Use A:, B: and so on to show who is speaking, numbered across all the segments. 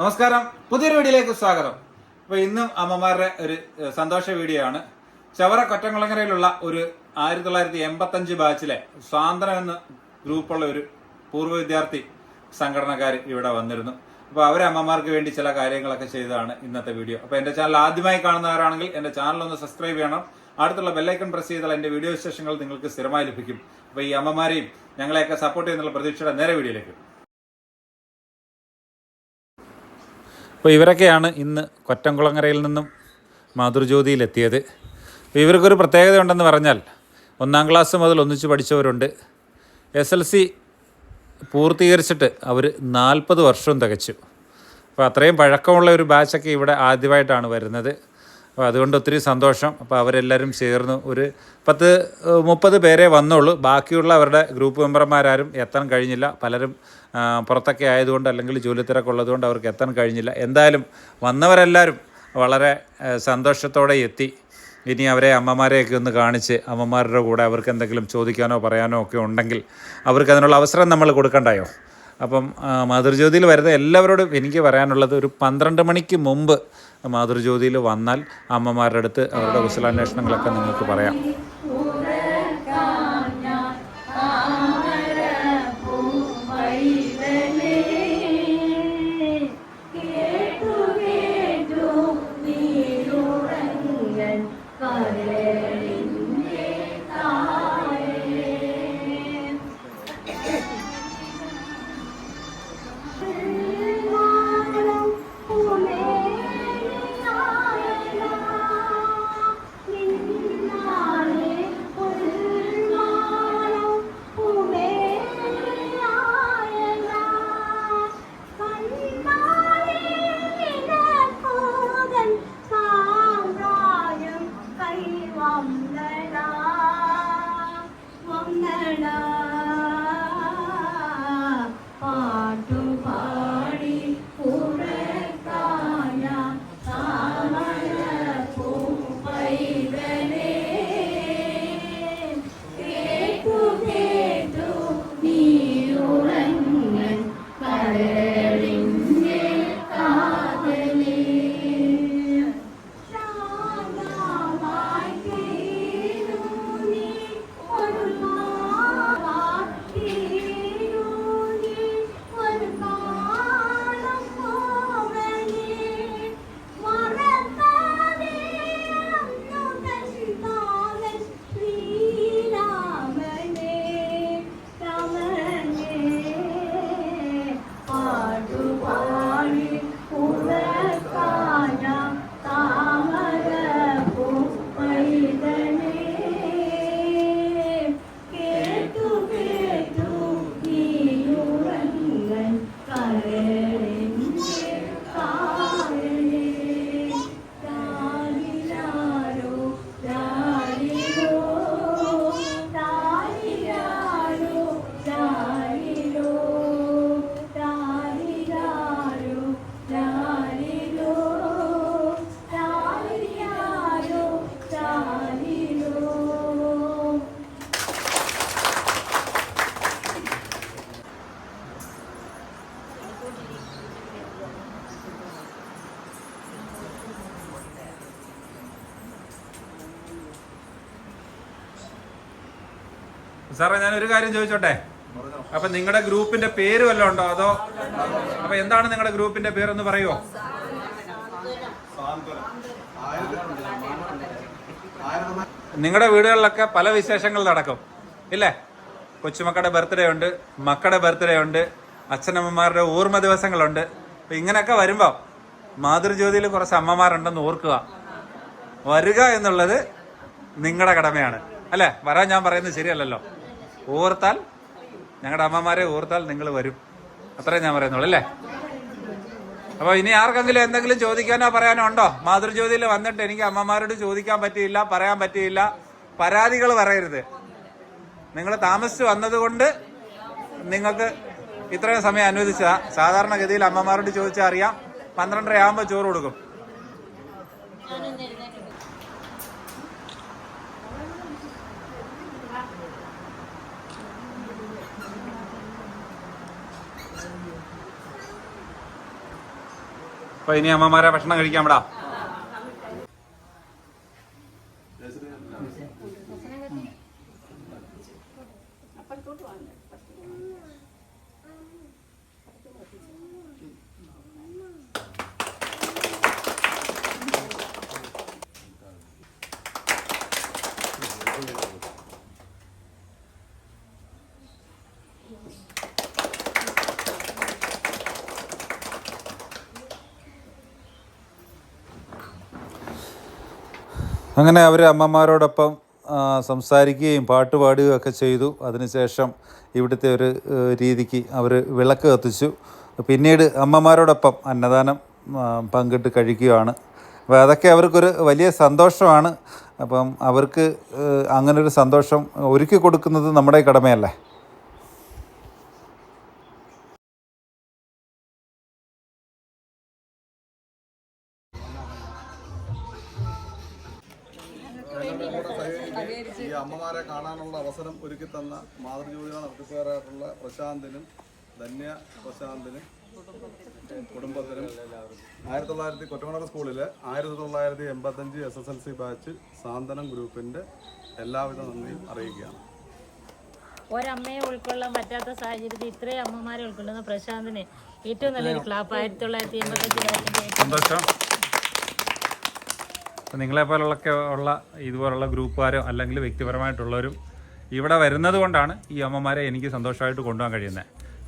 A: നമസ്കാരം. പുതിയൊരു വീഡിയോയിലേക്ക് സ്വാഗതം. അപ്പോൾ ഇന്നും അമ്മമാരുടെ ഒരു സന്തോഷ വീഡിയോ ആണ്. ചവറ കൊറ്റംകുളങ്ങരയിലുള്ള ഒരു ആയിരത്തി തൊള്ളായിരത്തി എൺപത്തഞ്ച് ബാച്ചിലെ സ്വാതന്ത്ര്യം എന്ന ഗ്രൂപ്പുള്ള ഒരു പൂർവ വിദ്യാർത്ഥി സംഘടനക്കാർ ഇവിടെ വന്നിരുന്നു. അപ്പോൾ അവരെ അമ്മമാർക്ക് വേണ്ടി ചില കാര്യങ്ങളൊക്കെ ചെയ്തതാണ് ഇന്നത്തെ വീഡിയോ. അപ്പോൾ എന്റെ ചാനൽ ആദ്യമായി കാണുന്നവരാണെങ്കിൽ എന്റെ ചാനൽ ഒന്ന് സബ്സ്ക്രൈബ് ചെയ്യണം. അടുത്തുള്ള ബെല്ലൈക്കൺ പ്രസ് ചെയ്താൽ എന്റെ വീഡിയോ വിശേഷങ്ങൾ നിങ്ങൾക്ക് സ്ഥിരമായി ലഭിക്കും. അപ്പോൾ ഈ അമ്മമാരെയും ഞങ്ങളെയൊക്കെ സപ്പോർട്ട് ചെയ്യുന്നുള്ള പ്രതീക്ഷയുടെ നേരെ വീഡിയോയിലേക്ക് അപ്പോൾ ഇവരൊക്കെയാണ് ഇന്ന് കൊറ്റംകുളങ്ങരയിൽ നിന്നും മാതൃജ്യോതിയിലെത്തിയത്. അപ്പോൾ ഇവർക്കൊരു പ്രത്യേകത ഉണ്ടെന്ന് പറഞ്ഞാൽ ഒന്നാം ക്ലാസ് മുതൽ ഒന്നിച്ച് പഠിച്ചവരുണ്ട്. എസ് എൽ സി പൂർത്തീകരിച്ചിട്ട് അവർ നാൽപ്പത് വർഷവും തികച്ചു. അപ്പോൾ അത്രയും പഴക്കമുള്ള ഒരു ബാച്ചൊക്കെ ഇവിടെ ആദ്യമായിട്ടാണ് വരുന്നത്. അപ്പോൾ അതുകൊണ്ട് ഒത്തിരി സന്തോഷം. അപ്പോൾ അവരെല്ലാവരും ചേർന്ന് ഒരു പത്ത് മുപ്പത് പേരെ വന്നുള്ളൂ. ബാക്കിയുള്ള അവരുടെ ഗ്രൂപ്പ് മെമ്പർമാരാരും എത്താൻ കഴിഞ്ഞില്ല. പലരും പുറത്തൊക്കെ ആയതുകൊണ്ട് അല്ലെങ്കിൽ ജോലി തിരക്കുള്ളതുകൊണ്ട് അവർക്ക് എത്താൻ കഴിഞ്ഞില്ല. എന്തായാലും വന്നവരെല്ലാവരും വളരെ സന്തോഷത്തോടെ എത്തി. ഇനി അവരെ അമ്മമാരെയൊക്കെ ഒന്ന് കാണിച്ച് അമ്മമാരുടെ കൂടെ അവർക്ക് എന്തെങ്കിലും ചോദിക്കാനോ പറയാനോ ഒക്കെ ഉണ്ടെങ്കിൽ അവർക്ക് അതിനുള്ള അവസരം നമ്മൾ കൊടുക്കണ്ടായോ? അപ്പം മാതൃജ്യോതിയിൽ വരുന്ന എല്ലാവരോടും എനിക്ക് പറയാനുള്ളത് ഒരു പന്ത്രണ്ട് മണിക്ക് മുമ്പ് മാതൃജ്യോതിയിൽ വന്നാൽ അമ്മമാരുടെ അടുത്ത് അവരുടെ കുശലാന്വേഷണങ്ങളൊക്കെ നിങ്ങൾക്ക് പറയാം. സാറേ ഞാൻ ഒരു കാര്യം ചോദിച്ചോട്ടെ? അപ്പൊ നിങ്ങളുടെ ഗ്രൂപ്പിന്റെ പേര് വല്ലതും ഉണ്ടോ? അതോ അപ്പൊ എന്താണ് നിങ്ങളുടെ ഗ്രൂപ്പിന്റെ പേരൊന്ന് പറയുമോ നിങ്ങളുടെ വീടുകളിലൊക്കെ പല വിശേഷങ്ങൾ നടക്കും. ഇല്ലേ? കൊച്ചുമക്കളുടെ ബർത്ത്ഡേ ഉണ്ട് മക്കളുടെ ബർത്ത്ഡേ ഉണ്ട് അച്ഛനമ്മമാരുടെ ഓർമ്മ ദിവസങ്ങളുണ്ട്. അപ്പൊ ഇങ്ങനെയൊക്കെ വരുമ്പോൾ മാതൃജ്യോതിയിൽ കുറച്ച് അമ്മമാരുണ്ടെന്ന് ഓർക്കുക. വരിക എന്നുള്ളത് നിങ്ങളുടെ കടമയാണ്. അല്ലേ? വരാൻ ഞാൻ പറയുന്നത് ശരിയല്ലല്ലോ. ഓർത്താൽ ഞങ്ങളുടെ അമ്മമാരെ ഓർത്താൽ നിങ്ങൾ വരും. അത്രേ ഞാൻ പറയുന്നുള്ളൂ അല്ലേ? അപ്പൊ ഇനി ആർക്കെങ്കിലും എന്തെങ്കിലും ചോദിക്കാനോ പറയാനോ ഉണ്ടോ? മാതൃജ്യോതിയിൽ വന്നിട്ട് എനിക്ക് അമ്മമാരോട് ചോദിക്കാൻ പറ്റിയില്ല പറയാൻ പറ്റിയില്ല. പരാതികൾ പറയരുത്. നിങ്ങൾ താമസിച്ച് വന്നതുകൊണ്ട് നിങ്ങൾക്ക് ഇത്രയും സമയം അനുവദിച്ചതാ. സാധാരണഗതിയിൽ അമ്മമാരോട് ചോദിച്ചാൽ അറിയാം. പന്ത്രണ്ടര ആകുമ്പോൾ ചോറ് കൊടുക്കും.
B: അപ്പൊ ഇനി അമ്മമാരെ ഭക്ഷണം കഴിക്കാൻ വിടാം. അങ്ങനെ അവർ അമ്മമാരോടൊപ്പം സംസാരിക്കുകയും പാട്ട് പാടുകയും ഒക്കെ ചെയ്തു. അതിനുശേഷം ഇവിടുത്തെ ഒരു രീതിക്ക് അവർ വിളക്ക് കത്തിച്ചു. പിന്നീട് അമ്മമാരോടൊപ്പം അന്നദാനം പങ്കിട്ട് കഴിക്കുകയാണ്. അപ്പോൾ അതൊക്കെ അവർക്കൊരു വലിയ സന്തോഷമാണ്. അപ്പം അവർക്ക് അങ്ങനൊരു സന്തോഷം ഒരുക്കി കൊടുക്കുന്നത് നമ്മുടെ കടമയല്ലേ?
C: ഈ അമ്മമാരെ കാണാനുള്ള അവസരം ഒരുക്കി തന്ന മാതൃജോതിയാണ് നടത്തിപ്പേറായിട്ടുള്ള പ്രശാന്തിനും ധന്യ പ്രശാന്തിനും കുടുംബത്തിനും ആയിരത്തി തൊള്ളായിരത്തി കൊറ്റമണർ സ്കൂളിൽ ആയിരത്തി തൊള്ളായിരത്തി എൺപത്തഞ്ച് S S L C batch സാന്ത്വനം ഗ്രൂപ്പിന്റെ എല്ലാവിധ നന്ദിയും അറിയിക്കുകയാണ്.
D: ഒരമ്മയെ ഉൾക്കൊള്ളാൻ പറ്റാത്ത സാഹചര്യത്തിൽ ഇത്രയും അമ്മമാരെ ഉൾക്കൊള്ളുന്ന പ്രശാന്തിന് ഏറ്റവും നല്ലൊരു ക്ലാപ്പ് ആയിരത്തി തൊള്ളായിരത്തി എൺപത്തഞ്ച്
B: സന്തോഷം. അപ്പം നിങ്ങളെപ്പോലുള്ളൊക്കെ ഉള്ള ഇതുപോലുള്ള ഗ്രൂപ്പുകാരോ അല്ലെങ്കിൽ വ്യക്തിപരമായിട്ടുള്ളവരും ഇവിടെ വരുന്നത് കൊണ്ടാണ് ഈ അമ്മമാരെ എനിക്ക് സന്തോഷമായിട്ട് കൊണ്ടുപോകാൻ കഴിയുന്നത്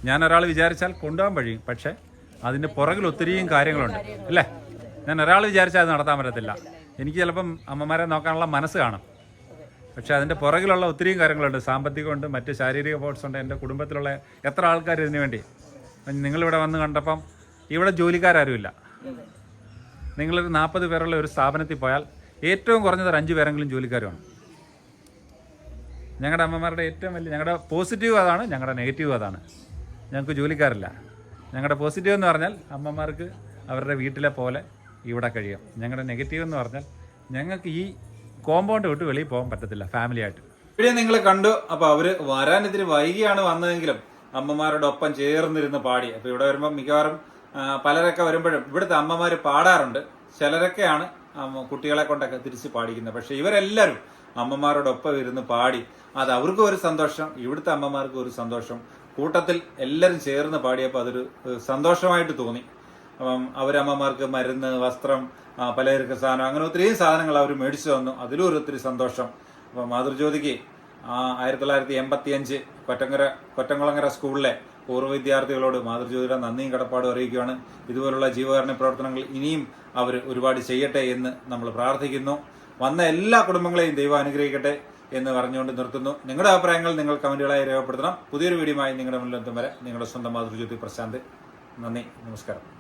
B: ഞാൻ ഒരാൾ വിചാരിച്ചാൽ കൊണ്ടുപോകാൻ കഴിയും പക്ഷേ അതിന്റെ പുറകിൽ ഒത്തിരിയും കാര്യങ്ങളുണ്ട് അല്ലേ? ഞാൻ ഒരാൾ വിചാരിച്ചാൽ അത് നടത്താൻ പറ്റത്തില്ല. എനിക്ക് ചിലപ്പം അമ്മമാരെ നോക്കാനുള്ള മനസ്സ് കാണും. പക്ഷേ അതിന്റെ പുറകിലുള്ള ഒത്തിരിയും കാര്യങ്ങളുണ്ട്. സാമ്പത്തികമുണ്ട് മറ്റ് ശാരീരിക ഉണ്ട്. എന്റെ കുടുംബത്തിലുള്ള എത്ര ആൾക്കാർ ഇതിനു വേണ്ടി? നിങ്ങളിവിടെ വന്ന് കണ്ടപ്പം ഇവിടെ ജോലിക്കാരും നിങ്ങളൊരു നാൽപ്പത് പേരുള്ള ഒരു സ്ഥാപനത്തിൽ പോയാൽ ഏറ്റവും കുറഞ്ഞത് ഒരു അഞ്ച് പേരെങ്കിലും ജോലിക്കാരുമാണ്. ഞങ്ങളുടെ അമ്മമാരുടെ ഏറ്റവും വലിയ ഞങ്ങളുടെ പോസിറ്റീവ് അതാണ് ഞങ്ങളുടെ നെഗറ്റീവ് അതാണ്. ഞങ്ങൾക്ക് ജോലിക്കാരില്ല. ഞങ്ങളുടെ പോസിറ്റീവ് എന്ന് പറഞ്ഞാൽ അമ്മമാർക്ക് അവരുടെ വീട്ടിലെ പോലെ ഇവിടെ കഴിയാം. ഞങ്ങളുടെ നെഗറ്റീവ് എന്ന് പറഞ്ഞാൽ ഞങ്ങൾക്ക് ഈ കോമ്പൗണ്ട് വിട്ട് വെളിയിൽ പോകാൻ പറ്റത്തില്ല ഫാമിലി ആയിട്ട്. വീഡിയോ നിങ്ങൾ കണ്ടു അപ്പൊ അവർ വരാൻ ഇതിന് വൈകിയാണ് വന്നതെങ്കിലും അമ്മമാരോടൊപ്പം ചേർന്നിരുന്ന് പാടി. അപ്പൊ ഇവിടെ വരുമ്പോൾ മിക്കവാറും പലരൊക്കെ വരുമ്പോഴും ഇവിടുത്തെ അമ്മമാർ പാടാറുണ്ട്. ചിലരൊക്കെയാണ് കുട്ടികളെ കൊണ്ടൊക്കെ തിരിച്ച് പാടിക്കുന്നത്. പക്ഷെ ഇവരെല്ലാവരും അമ്മമാരോടൊപ്പം ഇരുന്ന് പാടി അത് അവർക്കും ഒരു സന്തോഷം ഇവിടുത്തെ അമ്മമാർക്കും ഒരു സന്തോഷം. കൂട്ടത്തിൽ എല്ലാവരും ചേർന്ന് പാടിയപ്പോൾ അതൊരു സന്തോഷമായിട്ട് തോന്നി. അപ്പം അവരമ്മമാർക്ക് മരുന്ന് വസ്ത്രം പലചരക്ക് സാധനം അങ്ങനെ ഒത്തിരി സാധനങ്ങൾ അവർ മേടിച്ചു തന്നു. അതിലും ഒരു ഒത്തിരി സന്തോഷം. അപ്പം മാതൃജ്യോതിക്ക് ആയിരത്തി തൊള്ളായിരത്തി എൺപത്തി അഞ്ച് കൊറ്റങ്കര കൊറ്റംകുളങ്ങര സ്കൂളിലെ പൂർവ വിദ്യാർത്ഥികളോട് മാതൃജ്യോതിയുടെ നന്ദിയും കടപ്പാടും അറിയിക്കുകയാണ്. ഇതുപോലുള്ള ജീവകാരുണ്യ പ്രവർത്തനങ്ങൾ ഇനിയും അവർ ഒരുപാട് ചെയ്യട്ടെ എന്ന് നമ്മൾ പ്രാർത്ഥിക്കുന്നു. വന്ന എല്ലാ കുടുംബങ്ങളെയും ദൈവം അനുഗ്രഹിക്കട്ടെ എന്ന് പറഞ്ഞുകൊണ്ട് നിർത്തുന്നു. നിങ്ങളുടെ അഭിപ്രായങ്ങൾ നിങ്ങൾ കമന്റുകളായി രേഖപ്പെടുത്തണം. പുതിയൊരു വീഡിയോയുമായി നിങ്ങളുടെ മുന്നിലെത്തും വരെ നിങ്ങളുടെ സ്വന്തം മാതൃജ്യോതി പ്രശാന്ത്. നന്ദി. നമസ്കാരം.